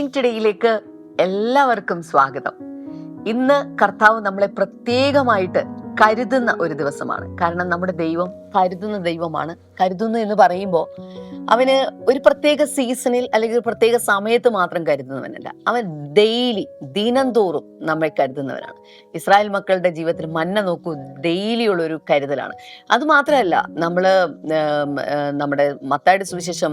Blessing ടുഡേയിലേക്ക് എല്ലാവർക്കും സ്വാഗതം. ഇന്ന് കർത്താവ് നമ്മളെ പ്രത്യേകമായിട്ട് കരുതുന്ന ഒരു ദിവസമാണ്. കാരണം നമ്മുടെ ദൈവം കരുതുന്ന ദൈവമാണ്. കരുതുന്നു എന്ന് പറയുമ്പോൾ അവന് ഒരു പ്രത്യേക സീസണിൽ അല്ലെങ്കിൽ ഒരു പ്രത്യേക സമയത്ത് മാത്രം കരുതുന്നവനല്ല. അവൻ ഡെയിലി ദിനംതോറും നമ്മെ കരുതുന്നവനാണ്. ഇസ്രായേൽ മക്കളുടെ ജീവിതത്തിൽ മന്ന നോക്കൂ ഡെയിലി ഒരു കരുതലാണ്. അത് മാത്രമല്ല നമ്മൾ നമ്മുടെ മത്തായുടെ സുവിശേഷം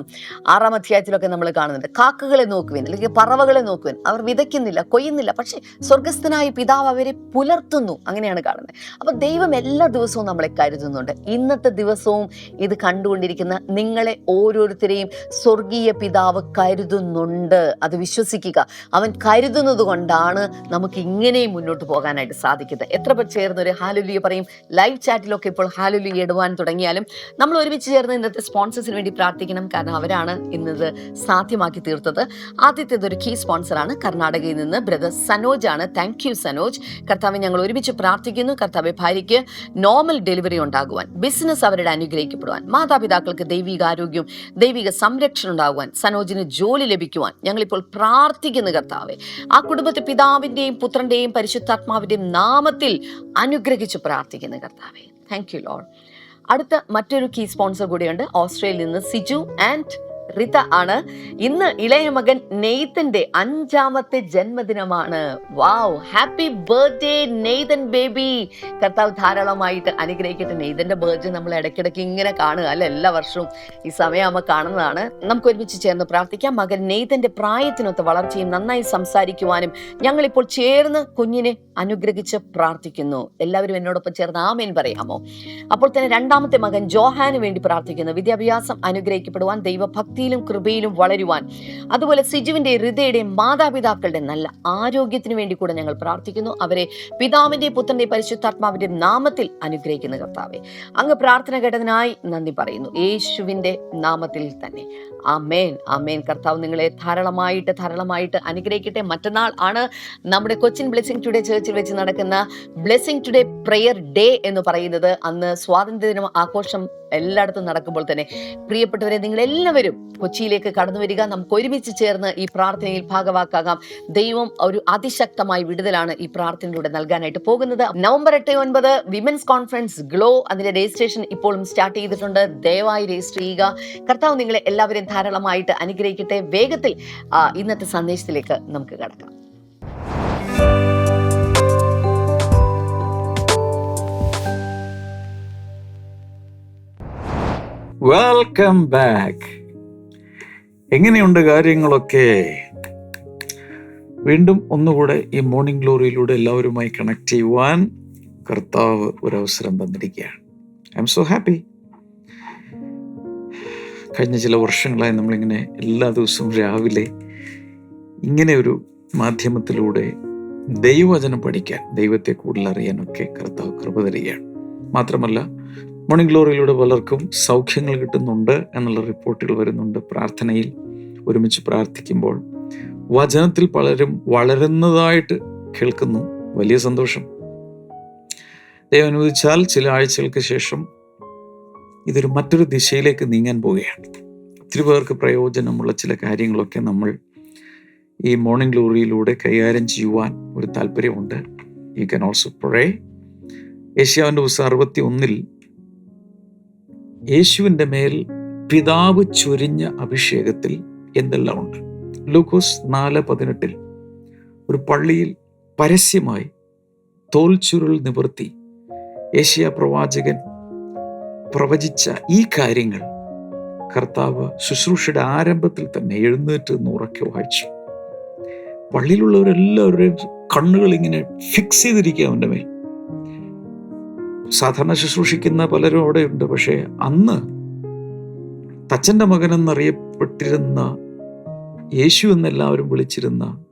ആറാം അധ്യായത്തിലൊക്കെ നമ്മൾ കാണുന്നുണ്ട്. കാക്കകളെ നോക്കുവാൻ അല്ലെങ്കിൽ പറവകളെ നോക്കുവാൻ അവർ വിതയ്ക്കുന്നില്ല കൊയ്യുന്നില്ല പക്ഷേ സ്വർഗസ്ഥനായ പിതാവ് അവരെ പുലർത്തുന്നു. അങ്ങനെയാണ് കാണുന്നത്. അപ്പൊ ദൈവം എല്ലാ ദിവസവും നമ്മളെ കരുതുന്നുണ്ട്. ഇന്നത്തെ ദിവസവും ഇത് കണ്ടുകൊണ്ടിരിക്കുന്ന നിങ്ങളെ ഓരോരുത്തരെയും സ്വർഗീയ പിതാവ് കരുതുന്നുണ്ട്. അത് വിശ്വസിക്കുക. അവൻ കരുതുന്നത് കൊണ്ടാണ് നമുക്ക് ഇങ്ങനെയും മുന്നോട്ട് പോകാനായിട്ട് സാധിക്കുന്നത്. എത്ര പേർ ചേർന്ന് ഒരു ഹാലുലിയ പറയും. ലൈവ് ചാറ്റിലൊക്കെ ഇപ്പോൾ ഹാലുലിയ ഇടുവാൻ തുടങ്ങിയാലും നമ്മൾ ഒരുമിച്ച് ചേർന്ന് ഇന്നത്തെ സ്പോൺസേഴ്സിന് വേണ്ടി പ്രാർത്ഥിക്കണം. കാരണം അവരാണ് ഇന്നത് സാധ്യമാക്കി തീർത്തത്. ആദ്യത്തേത് ഒരു കീ സ്പോൺസറാണ് കർണാടകയിൽ നിന്ന് ബ്രദർ സനോജ് ആണ്. Thank you Sanoj. കർത്താവ് ഞങ്ങൾ ഒരുമിച്ച് പ്രാർത്ഥിക്കുന്നു. കർത്താവ് ഭാര്യയ്ക്ക് നോർമൽ ഡെലിവറി ഉണ്ടാകുവാൻ ബിസിനസ് അവരുടെ അനുഗ്രഹിക്കപ്പെടുവാൻ മാതാപിതാക്കൾക്ക് ദൈവിക ആരോഗ്യവും ദൈവിക സംരക്ഷണം ഉണ്ടാകുവാൻ സനോജിന് ജോലി ലഭിക്കുവാൻ ഞങ്ങളിപ്പോൾ പ്രാർത്ഥിക്കുന്നു കർത്താവെ. ആ കുടുംബത്തെ പിതാവിന്റെയും പുത്രന്റെയും പരിശുദ്ധാത്മാവിന്റെയും നാമത്തിൽ അനുഗ്രഹിച്ച് പ്രാർത്ഥിക്കുന്നു കർത്താവേ. താങ്ക് യു ലോഡ് അടുത്ത മറ്റൊരു കീ സ്പോൺസർ കൂടിയുണ്ട്. ഓസ്ട്രേലിയയിൽ നിന്ന് സിജു ആൻഡ് റിത ആണ്. ഇന്ന് ഇളയ മകൻ നെയ്തന്റെ അഞ്ചാമത്തെ ജന്മദിനമാണ്. Wow happy birthday Nathan baby. കർത്താവ് ധാരാളമായിട്ട് അനുഗ്രഹിക്കട്ടെ. നെയ്തന്റെ ബർത്ത്ഡേ നമ്മൾ ഇടയ്ക്കിടയ്ക്ക് ഇങ്ങനെ കാണുക അല്ല? എല്ലാ വർഷവും ഈ സമയമാകുമ്പോൾ കാണുന്നതാണ്. നമുക്ക് ഒരുമിച്ച് ചേർന്ന് പ്രാർത്ഥിക്കാം. മകൻ നെയ്തന്റെ പ്രായത്തിനൊത്ത് വളർച്ചയും നന്നായി സംസാരിക്കുവാനും ഞങ്ങളിപ്പോൾ ചേർന്ന് കുഞ്ഞിനെ അനുഗ്രഹിച്ച് പ്രാർത്ഥിക്കുന്നു. എല്ലാവരും എന്നോടൊപ്പം ചേർന്ന് ആമേൻ പറയാമോ? അപ്പോൾ തന്നെ രണ്ടാമത്തെ മകൻ ജോഹാന് വേണ്ടി പ്രാർത്ഥിക്കുന്നു. വിദ്യാഭ്യാസം അനുഗ്രഹിക്കപ്പെടുവാൻ ദൈവഭക്തിയിലും കൃപയിലും വളരുവാൻ. അതുപോലെ സിജുവിന്റെ ഹൃദയുടെയും മാതാപിതാക്കളുടെ നല്ല ആരോഗ്യത്തിന് വേണ്ടി കൂടെ ഞങ്ങൾ പ്രാർത്ഥിക്കുന്നു. അവരെ പിതാവിന്റെ പുത്രന്റെ പരിശുദ്ധാത്മാവിന്റെ നാമത്തിൽ അനുഗ്രഹിക്കുന്ന കർത്താവെ. അങ്ങ് പ്രാർത്ഥന കേട്ടതിനായി നന്ദി പറയുന്നു. യേശുവിന്റെ നാമത്തിൽ തന്നെ. ആമേൻ. ആമേൻ. കർത്താവ് നിങ്ങളെ ധാരാളമായിട്ട് ധാരാളമായിട്ട് അനുഗ്രഹിക്കട്ടെ. മറ്റന്നാൾ ആണ് നമ്മുടെ കൊച്ചിൻ ബ്ലെസ്സിംഗ് ടുഡേ ചേർച്ചിൽ വെച്ച് നടക്കുന്ന ബ്ലെസ്സിംഗ് ടുഡേ പ്രെയർ ഡേ എന്ന് പറയുന്നത്. അന്ന് സ്വാതന്ത്ര്യദിനം ആഘോഷം എല്ലായിടത്തും നടക്കുമ്പോൾ തന്നെ. പ്രിയപ്പെട്ടവരെ നിങ്ങൾ എല്ലാവരും കൊച്ചിയിലേക്ക് കടന്നു വരിക. നമുക്ക് ഒരുമിച്ച് ചേർന്ന് ഈ പ്രാർത്ഥനയിൽ ഭാഗവാക്കാകാം. ദൈവം ഒരു അതിശക്തമായ വിടുതലാണ് ഈ പ്രാർത്ഥനയിലൂടെ നൽകാനായിട്ട് പോകുന്നത്. നവംബർ എട്ട് ഒൻപത് വിമൻസ് കോൺഫറൻസ് ഗ്ലോ അതിന്റെ രജിസ്ട്രേഷൻ ഇപ്പോഴും സ്റ്റാർട്ട് ചെയ്തിട്ടുണ്ട്. ദയവായി രജിസ്റ്റർ ചെയ്യുക. കർത്താവ് നിങ്ങളെ എല്ലാവരെയും ധാരാളമായിട്ട് അനുഗ്രഹിക്കട്ടെ. വേഗത്തിൽ ഇന്നത്തെ സന്ദേശത്തിലേക്ക് നമുക്ക് കടക്കാം. വെൽക്കം ബാക്ക് എങ്ങനെയുണ്ട് കാര്യങ്ങളൊക്കെ? വീണ്ടും ഒന്നുകൂടെ ഈ മോർണിംഗ് ഗ്ലോറിയിലൂടെ എല്ലാവരുമായി കണക്ട് ചെയ്യുവാൻ കർത്താവ് ഒരവസരം തന്നിരിക്കുകയാണ്. ഐ എം സോ ഹാപ്പി കഴിഞ്ഞ ചില വർഷങ്ങളായി നമ്മളിങ്ങനെ എല്ലാ ദിവസവും രാവിലെ ഇങ്ങനെ ഒരു മാധ്യമത്തിലൂടെ ദൈവവചനം പഠിക്കാൻ ദൈവത്തെ കൂടുതൽ അറിയാനൊക്കെ കർത്താവ് കൃപ തരികയാണ്. മാത്രമല്ല മോർണിംഗ് ഗ്ലോറിയിലൂടെ പലർക്കും സൗഖ്യങ്ങൾ കിട്ടുന്നുണ്ട് എന്നുള്ള റിപ്പോർട്ടുകൾ വരുന്നുണ്ട് പ്രാർത്ഥനയിൽ. ഒരുമിച്ച് പ്രാർത്ഥിക്കുമ്പോൾ വചനത്തിൽ പലരും വളരുന്നതായിട്ട് കേൾക്കുന്നു. വലിയ സന്തോഷം. ദൈവം അനുവദിച്ചാൽ ചില ആഴ്ചകൾക്ക് ശേഷം ഇതൊരു മറ്റൊരു ദിശയിലേക്ക് നീങ്ങാൻ പോവുകയാണ്. ഒത്തിരി പേർക്ക് പ്രയോജനമുള്ള ചില കാര്യങ്ങളൊക്കെ നമ്മൾ ഈ മോർണിംഗ് ഗ്ലോറിയിലൂടെ കൈകാര്യം ചെയ്യുവാൻ ഒരു താല്പര്യമുണ്ട്. യു ക്യാൻ ഓൾസോ പ്രേ ഏഷ്യാവിന്റെ പുസ്തകം അറുപത്തി ഒന്നിൽ യേശുവിന്റെ മേൽ പിതാവ് ചൊരിഞ്ഞ അഭിഷേകത്തിൽ എന്തെല്ലാം ഉണ്ട്? ലൂക്കോസ് നാല് പതിനെട്ടിൽ ഒരു പള്ളിയിൽ പരസ്യമായി തോൽ ചുരുൾ നിവർത്തി ഏഷ്യ പ്രവാചകൻ പ്രവചിച്ച ഈ കാര്യങ്ങൾ കർത്താവ് ശുശ്രൂഷയുടെ ആരംഭത്തിൽ തന്നെ എഴുന്നേറ്റ് നിന്ന് ഉറക്കെ വായിച്ചു. പള്ളിയിലുള്ളവരെല്ലാവരുടെയും കണ്ണുകൾ ഇങ്ങനെ ഫിക്സ് ചെയ്തിരിക്കുക അവന്റെ മേൽ. സാധാരണ ശുശ്രൂഷിക്കുന്ന പലരും അവിടെയുണ്ട്. പക്ഷേ അന്ന് തച്ചന്റെ മകൻ എന്നറിയപ്പെട്ടിരുന്ന യേശു എന്നെല്ലാവരും വിളിച്ചിരുന്ന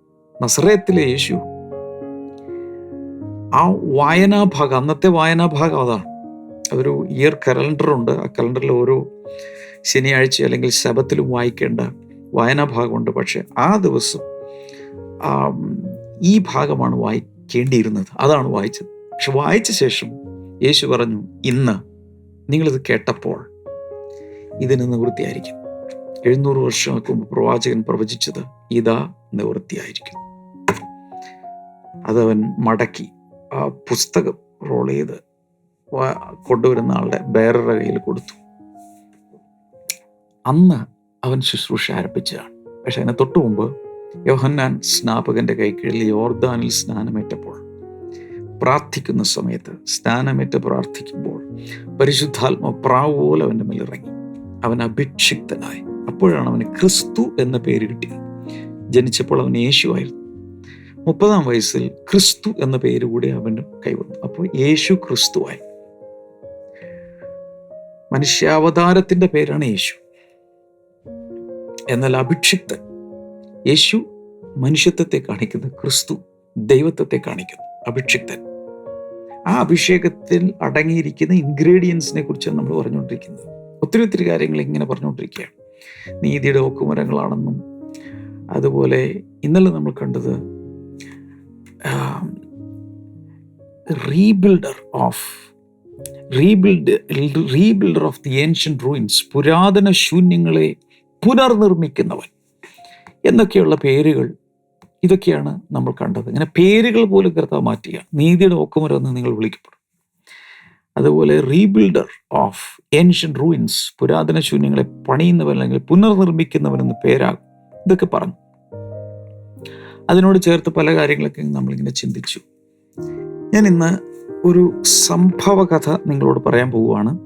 നസറയത്തിലെ യേശു ആ വായനാഭാഗം അന്നത്തെ വായനാഭാഗം അതാണ് ഒരു ഇയർ കലണ്ടറുണ്ട് ആ കലണ്ടറിൽ ഓരോ ശനിയാഴ്ച അല്ലെങ്കിൽ ശബത്തിലും വായിക്കേണ്ട വായനാഭാഗമുണ്ട് പക്ഷേ ആ ദിവസം ഈ ഭാഗമാണ് വായിക്കേണ്ടിയിരുന്നത്. അതാണ് വായിച്ചത്. പക്ഷെ വായിച്ച ശേഷം യേശു പറഞ്ഞു ഇന്ന് നിങ്ങളിത് കേട്ടപ്പോൾ ഇതിന് നിവൃത്തിയായിരിക്കും. എഴുന്നൂറ് വർഷങ്ങൾക്ക് മുമ്പ് പ്രവാചകൻ പ്രവചിച്ചത് ഇതാ നിവൃത്തിയായിരിക്കും. അതവൻ മടക്കി ആ പുസ്തകം റോൾ ചെയ്ത് കൊണ്ടുവരുന്ന ആളുടെ ബേററുടെ കയ്യിൽ കൊടുത്തു. അന്ന് അവൻ ശുശ്രൂഷ ആരംഭിച്ചതാണ്. പക്ഷെ അതിന് തൊട്ടു മുമ്പ് യോഹന്നാൻ സ്നാപകന്റെ കൈക്കീഴിൽ യോർദാനിൽ സ്നാനമേറ്റപ്പോൾ പ്രാർത്ഥിക്കുന്ന സമയത്ത് സ്നാനമേറ്റ് പ്രാർത്ഥിക്കുമ്പോൾ പരിശുദ്ധാത്മ പ്രാവ് പോലെ അവന്റെ മേൽ അവൻ അഭിക്ഷിക്തനായി അപ്പോഴാണ് അവന് ക്രിസ്തു എന്ന പേര് കിട്ടിയത്. ജനിച്ചപ്പോൾ അവൻ യേശുവായിരുന്നു. മുപ്പതാം വയസ്സിൽ ക്രിസ്തു എന്ന പേര് കൂടി അവന് കൈവന്നു അപ്പോൾ യേശു ക്രിസ്തുവായി മനുഷ്യാവതാരത്തിന്റെ പേരാണ് യേശു. എന്നാൽ അഭിക്ഷിപ്തൻ യേശു മനുഷ്യത്വത്തെ കാണിക്കുന്നു ക്രിസ്തു ദൈവത്വത്തെ കാണിക്കുന്നു അഭിക്ഷിക്തൻ ആ അഭിഷേകത്തിൽ അടങ്ങിയിരിക്കുന്ന ഇൻഗ്രീഡിയൻസിനെ കുറിച്ചാണ് നമ്മൾ പറഞ്ഞുകൊണ്ടിരിക്കുന്നത്. ഒത്തിരി ഒത്തിരി കാര്യങ്ങൾ ഇങ്ങനെ പറഞ്ഞുകൊണ്ടിരിക്കുകയാണ്. നീതിയുടെ ഓക്കുമരങ്ങളാണെന്നും അതുപോലെ ഇന്നലെ നമ്മൾ കണ്ടത് rebuilder of rebuild rebuilder of the ancient ruins പുരാതന ശൂന്യങ്ങളെ പുനർനിർമ്മിക്കുന്നവൻ എന്നൊക്കെയുള്ള പേരുകൾ ഇതൊക്കെയാണ് നമ്മൾ കണ്ടത്. ഇങ്ങനെ പേരുകൾ പോലും കർത്താവ് മാറ്റുക. നീതിയുടെ ഒക്കുമരം നിങ്ങൾ വിളിക്കപ്പെടും. അതുപോലെ റീബിൽഡർ ഓഫ് ഏൻഷ്യൻ റൂയിൻസ് പുരാതന ശൂന്യങ്ങളെ പണിയുന്നവൻ അല്ലെങ്കിൽ പുനർനിർമ്മിക്കുന്നവൻ എന്ന് പേരാകും. ഇതൊക്കെ പറഞ്ഞു. അതിനോട് ചേർത്ത് പല കാര്യങ്ങളൊക്കെ നമ്മളിങ്ങനെ ചിന്തിച്ചു. ഞാൻ ഇന്ന് ഒരു സംഭവ കഥ നിങ്ങളോട് പറയാൻ പോവുകയാണ്.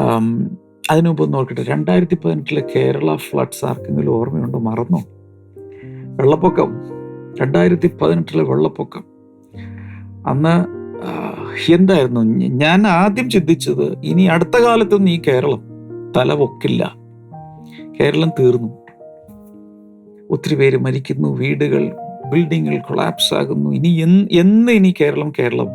അതിനുമുമ്പ് അതിനു മുമ്പ് നോക്കട്ടെ രണ്ടായിരത്തി പതിനെട്ടിലെ കേരള ഫ്ലഡ്സ് ആർക്കെങ്കിലും ഓർമ്മയുണ്ടോ? മറന്നോ? വെള്ളപ്പൊക്കം രണ്ടായിരത്തി പതിനെട്ടിലെ വെള്ളപ്പൊക്കം. അന്ന് എന്തായിരുന്നു? ഞാൻ ആദ്യം ചിന്തിച്ചത് ഇനി അടുത്ത കാലത്തൊന്നും ഈ കേരളം തല പൊക്കില്ല കേരളം തീർന്നു. ഒത്തിരി പേര് മരിക്കുന്നു വീടുകൾ ബിൽഡിങ്ങുകൾ കൊളാപ്സ് ആകുന്നു. ഇനി എന്ന് ഇനി കേരളം കേരളം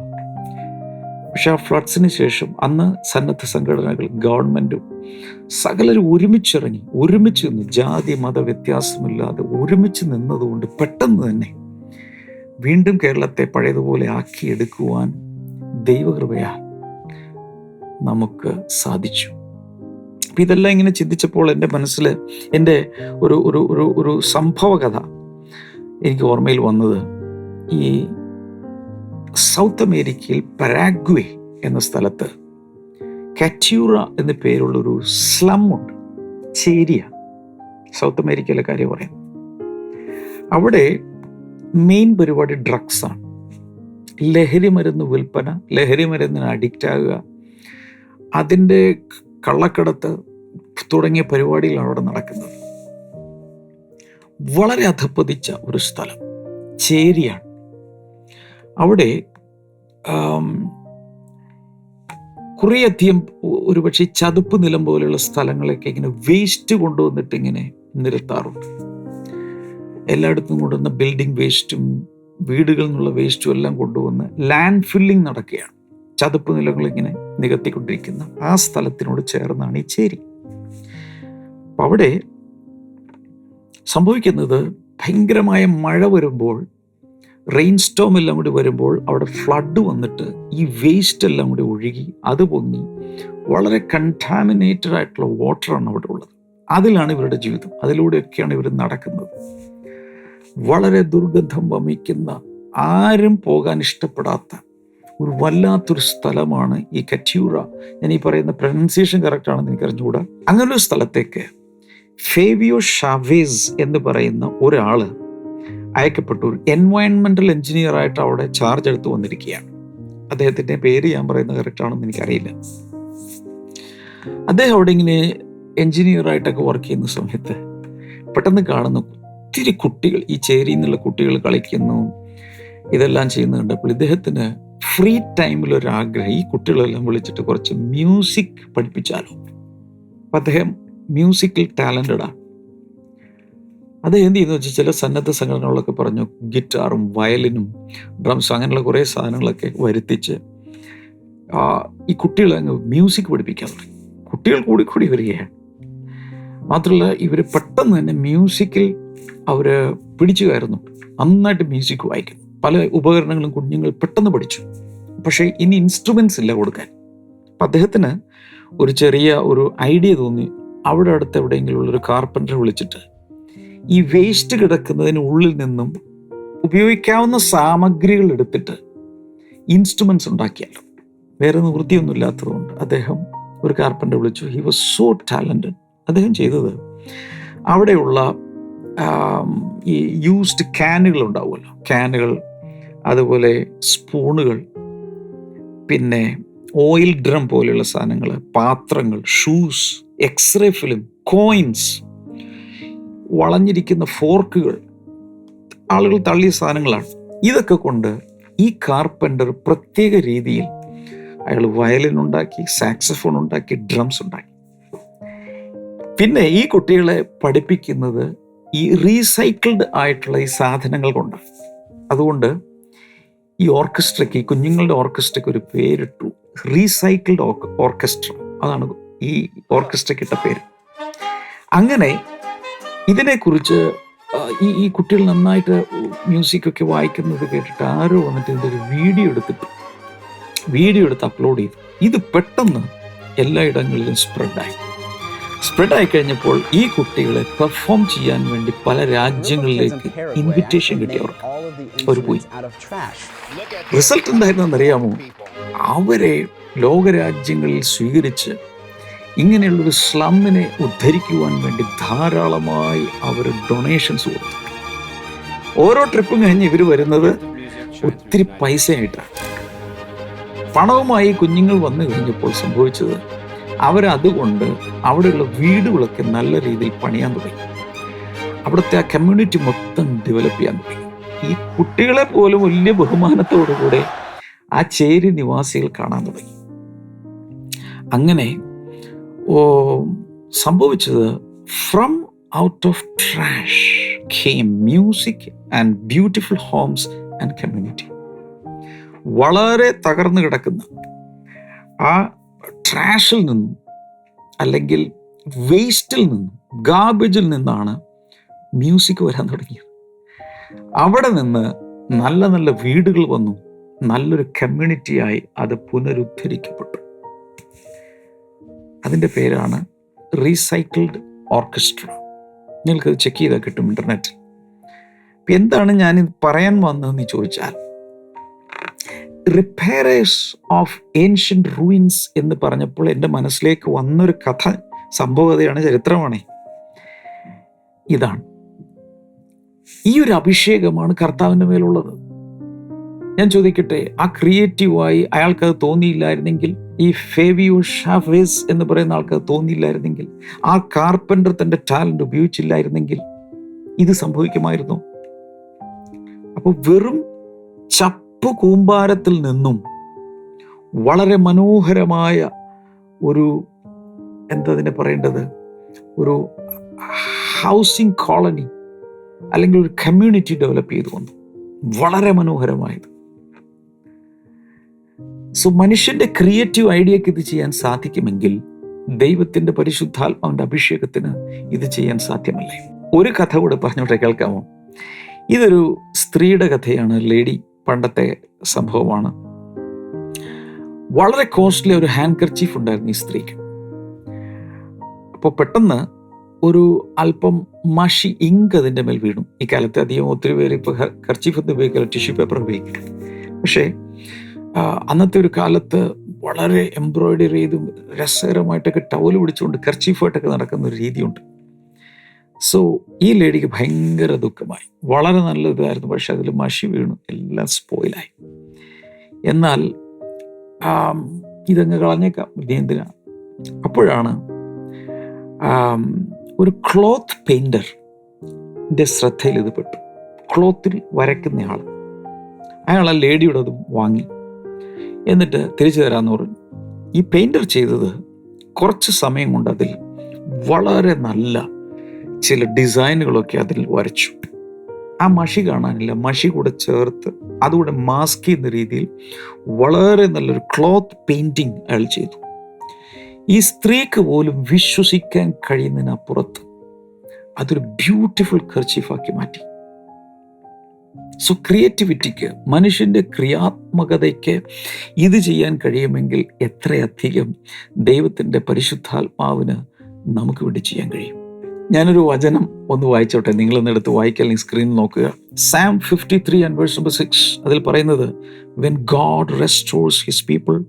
പക്ഷെ ആ ഫ്ലഡ്സിന് ശേഷം അന്ന് സന്നദ്ധ സംഘടനകൾ ഗവൺമെന്റും സകലരും ഒരുമിച്ചിറങ്ങി ഒരുമിച്ച് നിന്ന് ജാതി മത വ്യത്യാസമില്ലാതെ ഒരുമിച്ച് നിന്നതുകൊണ്ട് പെട്ടെന്ന് തന്നെ വീണ്ടും കേരളത്തെ പഴയതുപോലെ ആക്കിയെടുക്കുവാൻ ദൈവകൃപയാൽ നമുക്ക് സാധിച്ചു. അപ്പം ഇതെല്ലാം ഇങ്ങനെ ചിന്തിച്ചപ്പോൾ എന്റെ മനസ്സിൽ എന്റെ ഒരു ഒരു ഒരു ഒരു സംഭവ കഥ എനിക്ക് ഓർമ്മയിൽ വന്നത് ഈ സൗത്ത് അമേരിക്കയിൽ പരാഗ്വേ എന്ന സ്ഥലത്ത് കാറ്റ്യൂറ എന്ന പേരുള്ളൊരു സ്ലം ഉണ്ട് ചേരിയ. സൗത്ത് അമേരിക്കയിലെ കാര്യം പറയാം. അവിടെ മെയിൻ പരിപാടി ഡ്രഗ്സാണ് ലഹരി മരുന്ന് വിൽപ്പന ലഹരി മരുന്നിന് അഡിക്റ്റ് ആകുക അതിന്റെ കള്ളക്കടത്ത് തുടങ്ങിയ പരിപാടികളാണ് അവിടെ നടക്കുന്നത്. വളരെ അധപ്പതിച്ച ഒരു സ്ഥലം. ചേരിയാണ്. അവിടെ കുറേയധികം ഒരുപക്ഷെ ചതുപ്പ് നിലം പോലെയുള്ള സ്ഥലങ്ങളൊക്കെ ഇങ്ങനെ വേസ്റ്റ് കൊണ്ടുവന്നിട്ട് ഇങ്ങനെ നിരത്താറുണ്ട്. എല്ലായിടത്തും കൊണ്ടുവന്ന ബിൽഡിംഗ് വേസ്റ്റും വീടുകളിൽ നിന്നുള്ള വേസ്റ്റും എല്ലാം കൊണ്ടുവന്ന് ലാൻഡ് ഫില്ലിംഗ് നടക്കുകയാണ്. ചതുപ്പ് നിലങ്ങൾ ഇങ്ങനെ നികത്തിക്കൊണ്ടിരിക്കുന്ന ആ സ്ഥലത്തിനോട് ചേർന്നാണ് ഈ ചേരി. അപ്പം അവിടെ സംഭവിക്കുന്നത് ഭയങ്കരമായ മഴ വരുമ്പോൾ റെയിൻ സ്റ്റോം എല്ലാം കൂടി വരുമ്പോൾ അവിടെ ഫ്ലഡ് വന്നിട്ട് ഈ വേസ്റ്റ് എല്ലാം കൂടി ഒഴുകി അത് പൊങ്ങി. വളരെ കണ്ടാമിനേറ്റഡ് ആയിട്ടുള്ള വാട്ടറാണ് അവിടെ ഉള്ളത്. അതിലാണ് ഇവരുടെ ജീവിതം. അതിലൂടെയൊക്കെയാണ് ഇവർ നടക്കുന്നത്. വളരെ ദുർഗന്ധം വമിക്കുന്ന ആരും പോകാൻ ഇഷ്ടപ്പെടാത്ത ഒരു വല്ലാത്തൊരു സ്ഥലമാണ് ഈ കറ്റ്യൂറ ഞാൻ ഈ പറയുന്ന പ്രൊനൗൺസിയേഷൻ കറക്റ്റ് ആണെന്ന് എനിക്ക് അറിഞ്ഞുകൂടാ? അങ്ങനൊരു സ്ഥലത്തേക്ക് ഫേവിയോ ഷാവേസ് എന്ന് പറയുന്ന ഒരാൾ അയക്കപ്പെട്ടു. ഒരു എൻവയൺമെന്റൽ എഞ്ചിനീയറായിട്ട് അവിടെ ചാർജ് എടുത്ത് വന്നിരിക്കുകയാണ്. അദ്ദേഹത്തിന്റെ പേര് ഞാൻ പറയുന്നത് കറക്റ്റ് ആണെന്ന് എനിക്കറിയില്ല. അദ്ദേഹം അവിടെ ഇങ്ങനെ എഞ്ചിനീയറായിട്ടൊക്കെ വർക്ക് ചെയ്യുന്ന സമയത്ത് പെട്ടെന്ന് കാണുന്ന ഒത്തിരി കുട്ടികൾ ഈ ചേരിയിൽ നിന്നുള്ള കുട്ടികൾ കളിക്കുന്നു ഇതെല്ലാം ചെയ്യുന്നത് കണ്ടപ്പോൾ ഇദ്ദേഹത്തിന് ഫ്രീ ടൈമിൽ ഒരു ആഗ്രഹം. ഈ കുട്ടികളെല്ലാം വിളിച്ചിട്ട് കുറച്ച് മ്യൂസിക് പഠിപ്പിച്ചാലോ. അപ്പം അദ്ദേഹം മ്യൂസിക്കൽ ടാലന്റഡാണ് അത് എന്ത് ചെയ്യുന്നു വെച്ചാൽ ചില സന്നദ്ധ സംഘടനകളൊക്കെ പറഞ്ഞു ഗിറ്റാറും വയലിനും ഡ്രംസും അങ്ങനെയുള്ള കുറേ സാധനങ്ങളൊക്കെ വരുത്തിച്ച് ഈ കുട്ടികളെ അങ്ങ് മ്യൂസിക് പഠിപ്പിക്കാൻ തുടങ്ങി. കുട്ടികൾ കൂടി കൂടി വരികയാണ് മാത്രമല്ല ഇവർ പെട്ടെന്ന് തന്നെ മ്യൂസിക്കിൽ അവർ പിടിച്ചു കയറുന്നു. നന്നായിട്ട് മ്യൂസിക് വായിക്കുന്നു. പല ഉപകരണങ്ങളും കുഞ്ഞുങ്ങൾ പെട്ടെന്ന് പഠിച്ചു. പക്ഷേ ഇനി ഇൻസ്ട്രുമെൻസ് ഇല്ല കൊടുക്കാൻ. അപ്പം അദ്ദേഹത്തിന് ഒരു ചെറിയ ഒരു ഐഡിയ തോന്നി. അവിടെ അടുത്ത് എവിടെയെങ്കിലും ഉള്ളൊരു കാർപ്പന്റർ വിളിച്ചിട്ട് ഈ വേസ്റ്റ് കിടക്കുന്നതിന് ഉള്ളിൽ നിന്നും ഉപയോഗിക്കാവുന്ന സാമഗ്രികൾ എടുത്തിട്ട് ഇൻസ്ട്രുമെന്റ്സ് ഉണ്ടാക്കിയാലോ വേറെ നിവൃത്തിയൊന്നും ഇല്ലാത്തതുകൊണ്ട് അദ്ദേഹം ഒരു കാർപ്പന്റർ വിളിച്ചു. ഹി വാസ് സോ ടാലന്റഡ് അദ്ദേഹം ചെയ്തത് അവിടെയുള്ള ഈ യൂസ്ഡ് ക്യാനുകൾ ഉണ്ടാവുമല്ലോ. ക്യാനുകൾ അതുപോലെ സ്പൂണുകൾ പിന്നെ ഓയിൽ ഡ്രം പോലെയുള്ള സാധനങ്ങൾ പാത്രങ്ങൾ ഷൂസ് എക്സ്റേ ഫിലിം കോയിൻസ് വളഞ്ഞിരിക്കുന്ന ഫോർക്കുകൾ ആളുകൾ തള്ളിയ സാധനങ്ങളാണ്. ഇതൊക്കെ കൊണ്ട് ഈ കാർപ്പന്റർ പ്രത്യേക രീതിയിൽ അയാൾ വയലിൻ ഉണ്ടാക്കി സാക്സഫോൺ ഉണ്ടാക്കി ഡ്രംസ് ഉണ്ടാക്കി. പിന്നെ ഈ കുട്ടികളെ പഠിപ്പിക്കുന്നത് ഈ റീസൈക്കിൾഡ് ആയിട്ടുള്ള ഈ സാധനങ്ങൾ കൊണ്ടാണ്. അതുകൊണ്ട് ഈ ഓർക്കസ്ട്രയ്ക്ക് ഈ കുഞ്ഞുങ്ങളുടെ ഓർക്കസ്ട്രയ്ക്ക് ഒരു പേരിട്ടു. റീസൈക്കിൾഡ് ഓർക്കസ്ട്ര അതാണ് ഈ ഓർക്കസ്ട്രയ്ക്ക് ഇട്ട പേര്. അങ്ങനെ ഇതിനെക്കുറിച്ച് ഈ ഈ കുട്ടികൾ നന്നായിട്ട് മ്യൂസിക്കൊക്കെ വായിക്കുന്നത് കേട്ടിട്ട് ആരോ വന്നിട്ട് ഇതിന്റെ ഒരു വീഡിയോ എടുത്തിട്ട് വീഡിയോ എടുത്ത് അപ്ലോഡ് ചെയ്തു. ഇത് പെട്ടെന്ന് എല്ലായിടങ്ങളിലും സ്പ്രെഡായി. സ്പ്രെഡായി കഴിഞ്ഞപ്പോൾ ഈ കുട്ടികളെ പെർഫോം ചെയ്യാൻ വേണ്ടി പല രാജ്യങ്ങളിലേക്ക് ഇൻവിറ്റേഷൻ കിട്ടിയവർക്ക് അവർ പോയി. റിസൾട്ട് എന്തായിരുന്നു അറിയാമോ അവരെ ലോകരാജ്യങ്ങളിൽ സ്വീകരിച്ച് ഇങ്ങനെയുള്ളൊരു സ്ലമ്മിനെ ഉദ്ധരിക്കുവാൻ വേണ്ടി ധാരാളമായി അവർ ഡൊണേഷൻസ് കൊടുത്തു. ഓരോ ട്രിപ്പും കഴിഞ്ഞ് ഇവർ വരുന്നത് ഒത്തിരി പൈസയായിട്ടാണ്. പണവുമായി കുഞ്ഞുങ്ങൾ വന്നു കഴിഞ്ഞപ്പോൾ സംഭവിച്ചത് അവരതുകൊണ്ട് അവിടെയുള്ള വീടുകളൊക്കെ നല്ല രീതിയിൽ പണിയാൻ തുടങ്ങി. അവിടുത്തെ ആ കമ്മ്യൂണിറ്റി മൊത്തം ഡെവലപ്പ് ചെയ്യാൻ തുടങ്ങി. ഈ കുട്ടികളെ പോലും വലിയ ബഹുമാനത്തോടുകൂടെ ആ ചേരി നിവാസികൾ കാണാൻ തുടങ്ങി. അങ്ങനെ സംഭവിച്ചത് from out of trash came music and beautiful homes and community വളരെ തകർന്നു കിടക്കുന്ന ആ ട്രാഷിൽ നിന്നും അല്ലെങ്കിൽ വേസ്റ്റിൽ നിന്നും ഗാർബേജിൽ നിന്നാണ് മ്യൂസിക് വരാൻ തുടങ്ങിയത്. അവിടെ നിന്ന് നല്ല നല്ല വീടുകൾ വന്നു. നല്ലൊരു കമ്മ്യൂണിറ്റിയായി അത് പുനരുദ്ധരിക്കപ്പെട്ടു. അതിന്റെ പേരാണ് റീസൈക്കിൾഡ് ഓർക്കസ്ട്ര നിങ്ങൾക്കത് ചെക്ക് ചെയ്താൽ കിട്ടും ഇന്റർനെറ്റിൽ ഇപ്പം എന്താണ് ഞാൻ പറയാൻ വന്നതെന്ന് ചോദിച്ചാൽ റിപ്പയറേഴ്സ് ഓഫ് ഏൻഷ്യന്റ് റൂയിൻസ് എന്ന് പറഞ്ഞപ്പോൾ എന്റെ മനസ്സിലേക്ക് വന്നൊരു കഥ സംഭവതയാണ് ചരിത്രമാണ്. ഇതാണ്. ഈ ഒരു അഭിഷേകമാണ് കർത്താവിന്റെ മേലുള്ളത്. ഞാൻ ചോദിക്കട്ടെ ആ ക്രിയേറ്റീവായി അയാൾക്കത് തോന്നിയില്ലായിരുന്നെങ്കിൽ ഈ ഫേവിയോ ഷാവേസ് എന്ന് പറയുന്ന ആൾക്ക് തോന്നിയില്ലായിരുന്നെങ്കിൽ ആ കാർപ്പന്റർ തന്റെ ടാലന്റ് ഉപയോഗിച്ചില്ലായിരുന്നെങ്കിൽ ഇത് സംഭവിക്കുമായിരുന്നു. അപ്പോൾ വെറും ചപ്പ് കൂമ്പാരത്തിൽ നിന്നും വളരെ മനോഹരമായ ഒരു എന്താ അതിനെ പറയേണ്ടത്? ഒരു ഹൗസിംഗ് കോളനി അല്ലെങ്കിൽ ഒരു കമ്മ്യൂണിറ്റി ഡെവലപ്പ് ചെയ്തു വന്നു. വളരെ മനോഹരമായത്. സോ മനുഷ്യന്റെ ക്രിയേറ്റീവ് ഐഡിയക്ക് ഇത് ചെയ്യാൻ സാധിക്കുമെങ്കിൽ ദൈവത്തിന്റെ പരിശുദ്ധാത്മാവിന്റെ അഭിഷേകത്തിന് ഇത് ചെയ്യാൻ സാധ്യമല്ലേ. ഒരു കഥ കൂടെ പറഞ്ഞോട്ടെ കേൾക്കാമോ? ഇതൊരു സ്ത്രീയുടെ കഥയാണ്. ലേഡി പണ്ടത്തെ സംഭവമാണ്. വളരെ കോസ്റ്റ്ലി ഒരു ഹാൻഡ് കർച്ചീഫ് ഉണ്ടായിരുന്നു ഈ സ്ത്രീക്ക്. അപ്പോൾ പെട്ടെന്ന് ഒരു അല്പം മഷി ഇങ്ക് അതിന്റെ മേൽ വീണു. ഈ കാലത്ത് അധികം ഒത്തിരി പേര് ഇപ്പോൾ കർച്ചീഫ് ഒന്നും ഉപയോഗിക്കില്ല ടിഷ്യൂ പേപ്പർ ഉപയോഗിക്കില്ല. പക്ഷേ അന്നത്തെ ഒരു കാലത്ത് വളരെ എംബ്രോയിഡറി ചെയ്തും രസകരമായിട്ടൊക്കെ ടവൽ പിടിച്ചുകൊണ്ട് കർച്ചീഫായിട്ടൊക്കെ നടക്കുന്ന ഒരു രീതിയുണ്ട്. സോ ഈ ലേഡിക്ക് ഭയങ്കര ദുഃഖമായി. വളരെ നല്ല ഇതായിരുന്നു പക്ഷെ അതിൽ മഷി വീണു. എല്ലാം സ്പോയിലായി എന്നാൽ ഇതങ്ങ് കളഞ്ഞേക്കാം. എന്തിനാ? അപ്പോഴാണ് ഒരു ക്ലോത്ത് പെയിന്റർ ശ്രദ്ധയിൽ ഇത് പെട്ടു. ക്ലോത്തിൽ വരയ്ക്കുന്നയാൾ അയാൾ ആ ലേഡിയുടെ അത് വാങ്ങി. എന്നിട്ട് തിരിച്ചു തരാമെന്ന് പറഞ്ഞു ഈ പെയിന്റർ ചെയ്തത് കുറച്ച് സമയം കൊണ്ട് അതിൽ വളരെ നല്ല ചില ഡിസൈനുകളൊക്കെ അതിൽ വരച്ചു. ആ മഷി കാണാനില്ല. മഷി കൂടെ ചേർത്ത് അതുകൂടെ മാസ്ക് ചെയ്യുന്ന രീതിയിൽ വളരെ നല്ലൊരു ക്ലോത്ത് പെയിന്റിങ് അയാൾ ചെയ്തു. ഈ സ്ത്രീക്ക് പോലും വിശ്വസിക്കാൻ കഴിയുന്നതിനപ്പുറത്ത് അതൊരു ബ്യൂട്ടിഫുൾ കർച്ചീഫാക്കി മാറ്റി. സോ ക്രിയേറ്റിവിറ്റിക്ക് മനുഷ്യന്റെ ക്രിയാത്മകതയ്ക്ക് ഇത് ചെയ്യാൻ കഴിയുമെങ്കിൽ എത്രയധികം ദൈവത്തിന്റെ പരിശുദ്ധാത്മാവിന് നമുക്ക് വേണ്ടി ചെയ്യാൻ കഴിയും. ഞാനൊരു വചനം ഒന്ന് വായിച്ചോട്ടെ. നിങ്ങളൊന്ന് വായിക്കാൻ സ്ക്രീൻ നോക്കുക. Psalm fifty three and verse number six അതിൽ പറയുന്നത് when God restores his people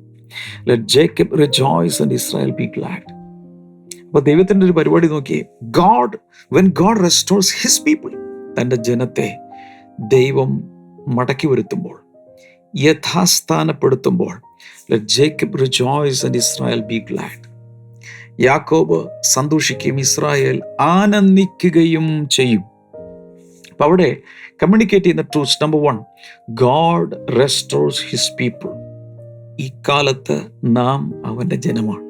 let Jacob rejoice and Israel be glad അപ്പോൾ ദൈവത്തിന്റെ ഒരു പരിപാടി നോക്കി God when God restores his people തന്റെ ജനത്തെ ദൈവം മടക്കി വരുത്തുമ്പോൾ യഥാസ്ഥാനപ്പെടുത്തുമ്പോൾ Jacob rejoice and Israel be glad യാക്കോബ് സന്തോഷിക്കുകയും ഇസ്രായേൽ ആനന്ദിക്കുകയും ചെയ്യും. അപ്പം അവിടെ കമ്മ്യൂണിക്കേറ്റ് ചെയ്യുന്ന truth number one God restores his people ഇക്കാലത്ത് കാലത്ത് നാം അവന്റെ ജനമാണ്.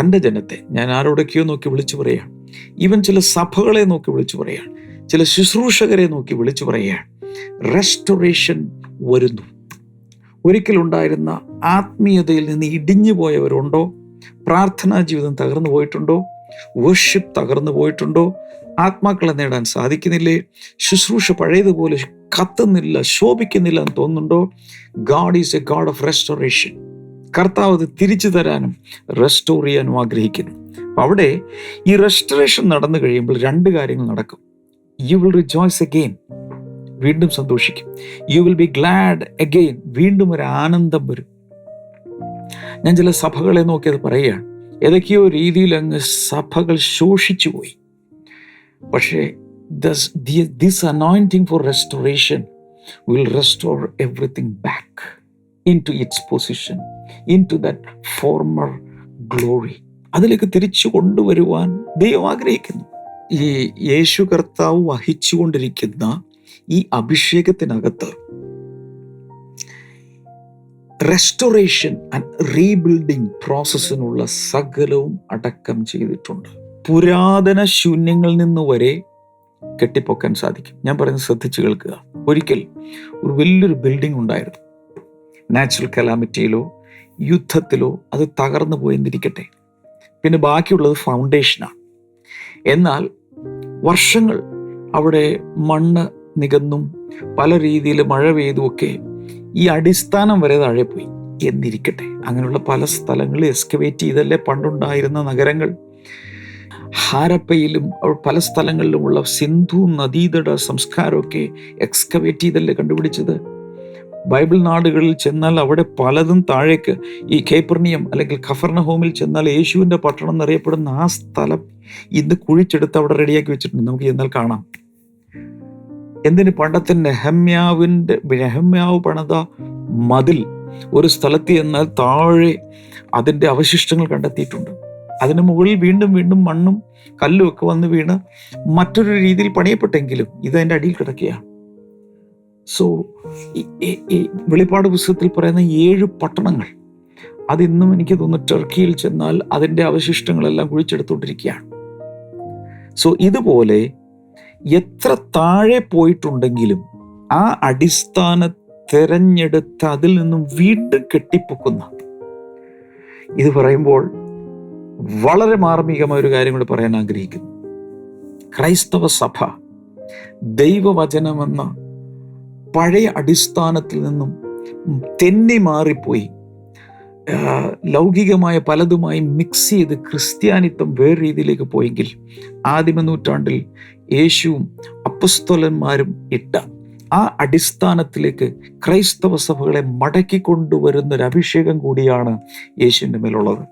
തന്റെ ജനത്തെ ഞാൻ ആരോടൊക്കെയോ നോക്കി വിളിച്ചു പറയുകയാണ്. ഈവൻ ചില സഭകളെ നോക്കി വിളിച്ചു പറയുകയാണ്. ചില ശുശ്രൂഷകരെ നോക്കി വിളിച്ചു പറയുകയാണ്. റെസ്റ്റോറേഷൻ വരുന്നു. ഒരിക്കലുണ്ടായിരുന്ന ആത്മീയതയിൽ നിന്ന് ഇടിഞ്ഞു പോയവരുണ്ടോ? പ്രാർത്ഥനാ ജീവിതം തകർന്നു പോയിട്ടുണ്ടോ? വർഷിപ്പ് തകർന്നു പോയിട്ടുണ്ടോ? ആത്മാക്കളെ നേടാൻ സാധിക്കുന്നില്ലേ? ശുശ്രൂഷ പഴയതുപോലെ കത്തുന്നില്ല ശോഭിക്കുന്നില്ല എന്ന് തോന്നുന്നുണ്ടോ? God is a God of restoration കർത്താവ് അത് തിരിച്ചു തരാനും റെസ്റ്റോർ ചെയ്യാനും ആഗ്രഹിക്കുന്നു. അവിടെ ഈ റെസ്റ്റോറേഷൻ നടന്നു കഴിയുമ്പോൾ രണ്ട് കാര്യങ്ങൾ നടക്കും. യു വിൽ റിജോയ്സ് അഗെയിൻ വീണ്ടും സന്തോഷിക്കും. You will be glad again വീണ്ടും ഒരു ആനന്ദം വരും. ഞാൻ ചില സഭകളെ നോക്കി അത് പറയുകയാണ്. ഏതൊക്കെയോ രീതിയിൽ അങ്ങ് സഭകൾ ശോഷിച്ചു പോയി. പക്ഷേ this anointing for restoration will restore everything back into its position into that former glory അതിലേക്ക് തിരിച്ചു കൊണ്ടുവരുവാൻ ദൈവം ആഗ്രഹിക്കുന്നു. ഈ യേശു കർത്താവ് വഹിച്ചുകൊണ്ടിരിക്കുന്ന ഈ അഭിഷേകത്തിനകത്ത് റെസ്റ്റോറേഷൻ ആൻഡ് റീബിൽഡിംഗ് പ്രോസസ്സിനുള്ള സകലവും അടക്കം ചെയ്തിട്ടുണ്ട്. പുരാതന ശൂന്യങ്ങളിൽ നിന്ന് വരെ കെട്ടിപ്പൊക്കാൻ സാധിക്കും. ഞാൻ പറയുന്നത് ശ്രദ്ധിച്ചു കേൾക്കുക. ഒരിക്കൽ ഒരു വലിയൊരു ബിൽഡിംഗ് ഉണ്ടായിരുന്നു. നാച്ചുറൽ കലാമിറ്റിയിലോ യുദ്ധത്തിലോ അത് തകർന്നു പോയെന്നിരിക്കട്ടെ. പിന്നെ ബാക്കിയുള്ളത് ഫൗണ്ടേഷനാണ് എന്നാൽ വർഷങ്ങൾ അവിടെ മണ്ണ് നികന്നും പല രീതിയിൽ മഴ പെയ്തുമൊക്കെ ഈ അടിസ്ഥാനം വരെ താഴെ പോയി. എന്നിരിക്കട്ടെ അങ്ങനെയുള്ള പല സ്ഥലങ്ങളിൽ എക്സ്കവേറ്റ് ചെയ്തല്ലേ പണ്ടുണ്ടായിരുന്ന നഗരങ്ങൾ? ഹാരപ്പയിലും പല സ്ഥലങ്ങളിലുമുള്ള സിന്ധു നദീതട സംസ്കാരമൊക്കെ എക്സ്കവേറ്റ് ചെയ്തല്ലേ കണ്ടുപിടിച്ചത്? ബൈബിൾ നാടുകളിൽ ചെന്നാൽ അവിടെ പലതും താഴേക്ക് ഈ കേപ്പർണിയം അല്ലെങ്കിൽ ഖഫർണ ഹോമിൽ ചെന്നാൽ യേശുവിന്റെ പട്ടണം എന്നറിയപ്പെടുന്ന ആ സ്ഥലം ഇന്ന് കുഴിച്ചെടുത്ത് അവിടെ റെഡിയാക്കി വെച്ചിട്ടുണ്ട്. നമുക്ക് ചെന്നാൽ കാണാം. എന്തിന് പണ്ടത്തെ നെഹമ്യാവിന്റെ നെഹമ്യാവ് പണിത മതിൽ ഒരു സ്ഥലത്ത് എന്നാൽ താഴെ അതിന്റെ അവശിഷ്ടങ്ങൾ കണ്ടെത്തിയിട്ടുണ്ട്. അതിന് മുകളിൽ വീണ്ടും വീണ്ടും മണ്ണും കല്ലും ഒക്കെ വന്ന് വീണ് മറ്റൊരു രീതിയിൽ പണിയപ്പെട്ടെങ്കിലും ഇത് അതിന്റെ അടിയിൽ കിടക്കുകയാണ്. സോ വെളിപ്പാട് പുസ്തകത്തിൽ പറയുന്ന ഏഴ് പട്ടണങ്ങൾ അതിന്നും എനിക്ക് തോന്നുന്നു ടർക്കിയിൽ ചെന്നാൽ അതിന്റെ അവശിഷ്ടങ്ങളെല്ലാം കുഴിച്ചെടുത്തുകൊണ്ടിരിക്കുകയാണ്. സോ ഇതുപോലെ എത്ര താഴെ പോയിട്ടുണ്ടെങ്കിലും ആ അടിസ്ഥാന തിരഞ്ഞെടുത്ത് അതിൽ നിന്നും വീണ്ടും കെട്ടിപ്പൊക്കുന്ന. ഇത് പറയുമ്പോൾ വളരെ മാർമികമായ ഒരു കാര്യം കൂടി പറയാൻ ആഗ്രഹിക്കുന്നു. ക്രൈസ്തവ സഭ ദൈവവചനമെന്ന പഴയ അടിസ്ഥാനത്തിൽ നിന്നും തെന്നി മാറിപ്പോയി. ലൗകികമായ പലതുമായി മിക്സ് ചെയ്ത് ക്രിസ്ത്യാനിത്വം വേറെ രീതിയിലേക്ക് പോയെങ്കിൽ ആദിമ നൂറ്റാണ്ടിൽ യേശുവും അപ്പുസ്തോലന്മാരും ഇട്ട ആ അടിസ്ഥാനത്തിലേക്ക് ക്രൈസ്തവ സഭകളെ മടക്കി കൊണ്ടുവരുന്ന ഒരു അഭിഷേകം കൂടിയാണ് യേശുവിന്റെ മേലുള്ളത്.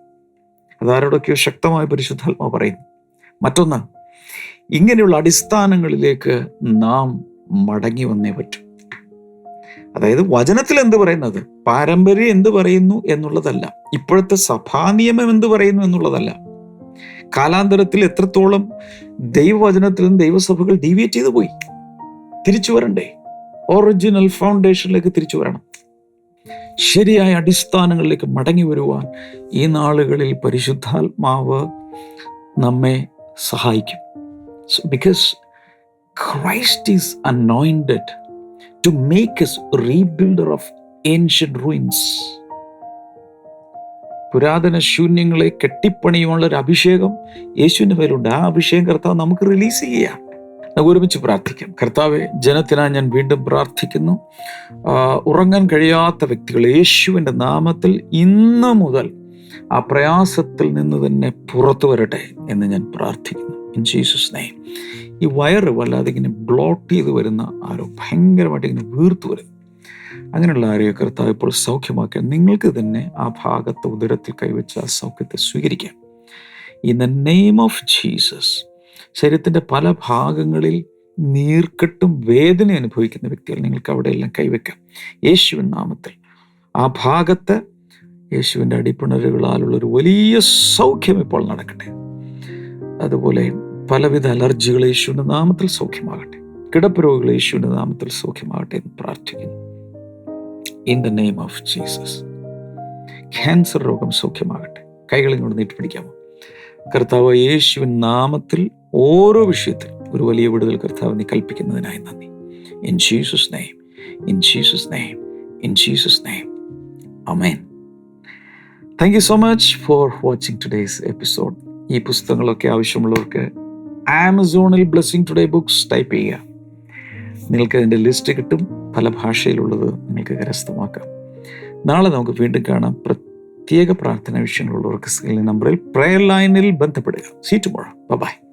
അതാരോടൊക്കെയോ ശക്തമായ പരിശുദ്ധാത്മ പറയുന്നു. മറ്റൊന്ന് ഇങ്ങനെയുള്ള അടിസ്ഥാനങ്ങളിലേക്ക് നാം മടങ്ങി വന്നേ പറ്റും. അതായത് വചനത്തിൽ എന്ത് പറയുന്നത്? പാരമ്പര്യം എന്ത് പറയുന്നു എന്നുള്ളതല്ല. ഇപ്പോഴത്തെ സഭാ നിയമം എന്ത് പറയുന്നു എന്നുള്ളതല്ല. കാലാന്തരത്തിൽ എത്രത്തോളം ദൈവവചനത്തിൽ നിന്ന് ദൈവസഭകൾ ഡീവിയേറ്റ് ചെയ്തു പോയി. തിരിച്ചു വരണ്ടേ? ഒറിജിനൽ ഫൗണ്ടേഷനിലേക്ക് തിരിച്ചു വരണം. ശരിയായ അടിസ്ഥാനങ്ങളിലേക്ക് മടങ്ങി വരുവാൻ ഈ നാളുകളിൽ പരിശുദ്ധാത്മാവ് നമ്മെ സഹായിക്കും. Because Christ is anointed to make us rebuilder of ancient ruins പുരാതന ശൂന്യങ്ങളെ കെട്ടിപ്പണിയുമുള്ള ഒരു അഭിഷേകം യേശുവിന്റെ മേലുണ്ട്. ആ അഭിഷേകം കർത്താവ് നമുക്ക് റിലീസ് ചെയ്യാം നമുക്ക് ഒരുമിച്ച് പ്രാർത്ഥിക്കാം. കർത്താവെ ജനത്തിനായി ഞാൻ വീണ്ടും പ്രാർത്ഥിക്കുന്നു. ഉറങ്ങാൻ കഴിയാത്ത വ്യക്തികൾ യേശുവിന്റെ നാമത്തിൽ ഇന്ന് മുതൽ ആ പ്രയാസത്തിൽ നിന്ന് തന്നെ പുറത്തു വരട്ടെ എന്ന് ഞാൻ പ്രാർത്ഥിക്കുന്നു. ഇൻ ജീസസ് നെയ്മ് ഈ വയറ് വല്ലാതെ ഇങ്ങനെ ബ്ലോട്ട് ചെയ്ത് വരുന്ന ആരോ ഭയങ്കരമായിട്ട് ഇങ്ങനെ വീർത്തു വരുന്നു അങ്ങനെയുള്ള ആരെയോ കർത്താവ് ഇപ്പോൾ സൗഖ്യമാക്കുക നിങ്ങൾക്ക് തന്നെ ആ ഭാഗത്ത് ഉദരത്തിൽ കൈവച്ച് ആ സൗഖ്യത്തെ സ്വീകരിക്കാം. In the name of Jesus ശരീരത്തിന്റെ പല ഭാഗങ്ങളിൽ നീർക്കെട്ടും വേദന അനുഭവിക്കുന്ന വ്യക്തികൾ നിങ്ങൾക്ക് അവിടെയെല്ലാം കൈവയ്ക്കാം. യേശുവിൻ നാമത്തിൽ. ആ ഭാഗത്ത് യേശുവിന്റെ അടിപ്പിണരുകളാലുള്ള ഒരു വലിയ സൗഖ്യം ഇപ്പോൾ നടക്കട്ടെ. അതുപോലെ പലവിധ അലർജികൾ യേശുവിന്റെ നാമത്തിൽ സൗഖ്യമാകട്ടെ. കിടപ്പ് രോഗികൾ യേശുവിന്റെ നാമത്തിൽ സൗഖ്യമാകട്ടെ എന്ന് പ്രാർത്ഥിക്കുന്നു. In the name of Jesus cancer രോഗം സൗഖ്യമാകട്ടെ. കൈകളിൽ കൊണ്ട് നീട്ടിപ്പിടിക്കാമോ കർത്താവ് യേശുവിൻ നാമത്തിൽ ഓരോ വിഷയത്തിൽ ഒരു വലിയ വിടുതൽ കർത്താവ് നീ കൽപ്പിക്കുന്നതിനായി നന്ദി. In Jesus name in Jesus name in Jesus name amen thank you so much for watching today's episode ഈ പുസ്തകങ്ങളൊക്കെ ആവശ്യമുള്ളവർക്ക് ആമസോണിൽ ബ്ലെസ്സിങ് ടുഡേ ബുക്സ് ടൈപ്പ് ചെയ്യുക. നിങ്ങൾക്ക് അതിന്റെ ലിസ്റ്റ് കിട്ടും പല ഭാഷയിലുള്ളത് നിങ്ങൾക്ക് കരസ്ഥമാക്കാം. നാളെ നമുക്ക് വീണ്ടും കാണാം പ്രത്യേക പ്രാർത്ഥന വിഷയങ്ങളുള്ളവർക്ക് നമ്പറിൽ പ്രയർ ലൈനിൽ ബന്ധപ്പെടുക. Seat പോഴാം by